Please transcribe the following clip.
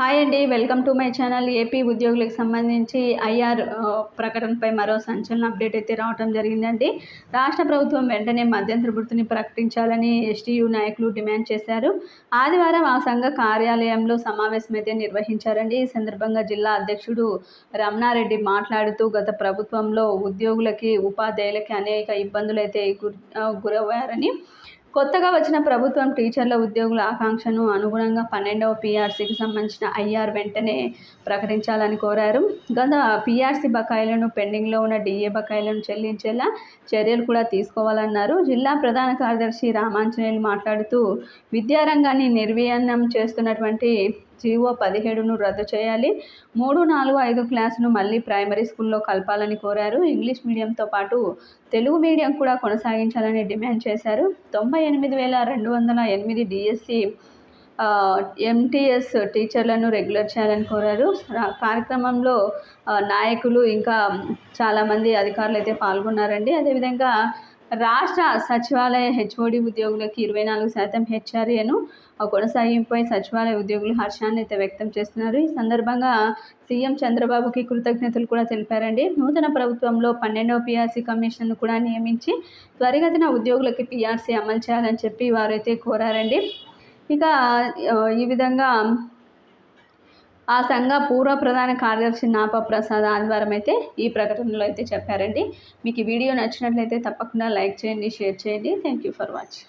Hi అండి welcome to my channel AP ఉద్యోగులకు సంబంధించి ఐఆర్ ప్రకటనపై మరో సంచలన అప్డేట్ అయితే రావడం జరిగిందండి. రాష్ట్ర ప్రభుత్వం వెంటనే మధ్యంతర వృత్తిని ప్రకటించాలని ఎస్టీయు నాయకులు డిమాండ్ చేశారు. ఆదివారం ఆ సంఘ కార్యాలయంలో సమావేశం అయితే నిర్వహించారండి. ఈ సందర్భంగా జిల్లా అధ్యక్షుడు రమణారెడ్డి మాట్లాడుతూ గత ప్రభుత్వంలో ఉద్యోగులకి ఉపాధ్యాయులకి అనేక ఇబ్బందులు అయితే గురయ్యారని కొత్తగా వచ్చిన ప్రభుత్వం టీచర్ల ఉద్యోగుల ఆకాంక్షను అనుగుణంగా పన్నెండవ పీఆర్సీకి సంబంధించిన ఐఆర్ వెంటనే ప్రకటించాలని కోరారు. గత పీఆర్సీ బకాయిలను పెండింగ్లో ఉన్న డిఏ బకాయిలను చెల్లించేలా చర్యలు కూడా తీసుకోవాలన్నారు. జిల్లా ప్రధాన కార్యదర్శి రామాంజనేయులు మాట్లాడుతూ విద్యారంగాన్ని నిర్వీర్యం చేస్తున్నటువంటి జీవో పదిహేడును రద్దు చేయాలి. మూడు నాలుగు ఐదు క్లాసును మళ్ళీ ప్రైమరీ స్కూల్లో కలపాలని కోరారు. ఇంగ్లీష్ మీడియంతో పాటు తెలుగు మీడియం కూడా కొనసాగించాలని డిమాండ్ చేశారు. తొంభై ఎనిమిది వేల రెండు వందల ఎనిమిది డిఎస్సి ఎంటీఎస్ టీచర్లను రెగ్యులర్ చేయాలని కోరారు. కార్యక్రమంలో నాయకులు ఇంకా చాలామంది అధికారులు అయితే పాల్గొన్నారండి. అదేవిధంగా రాష్ట్ర సచివాలయ హెచ్ఓడి ఉద్యోగులకు ఇరవై నాలుగు శాతం హెచ్ఆర్ఏను కొనసాగింపుపై సచివాలయ ఉద్యోగులు హర్షాన్ని అయితే వ్యక్తం చేస్తున్నారు. ఈ సందర్భంగా సీఎం చంద్రబాబుకి కృతజ్ఞతలు కూడా తెలిపారండి. నూతన ప్రభుత్వంలో పన్నెండవ పిఆర్సీ కమిషన్ను కూడా నియమించి త్వరిగతిన ఉద్యోగులకి పిఆర్సీ అమలు చేయాలని చెప్పి వారైతే కోరారండి. ఇక ఈ విధంగా ఆ సంఘ పూర్వ ప్రధాన కార్యదర్శి నాప ప్రసాద్ ఆదివారం అయితే ఈ ప్రకటనలో అయితే చెప్పారండి. మీకు ఈ వీడియో నచ్చినట్లయితే తప్పకుండా లైక్ చేయండి షేర్ చేయండి. Thank you for watching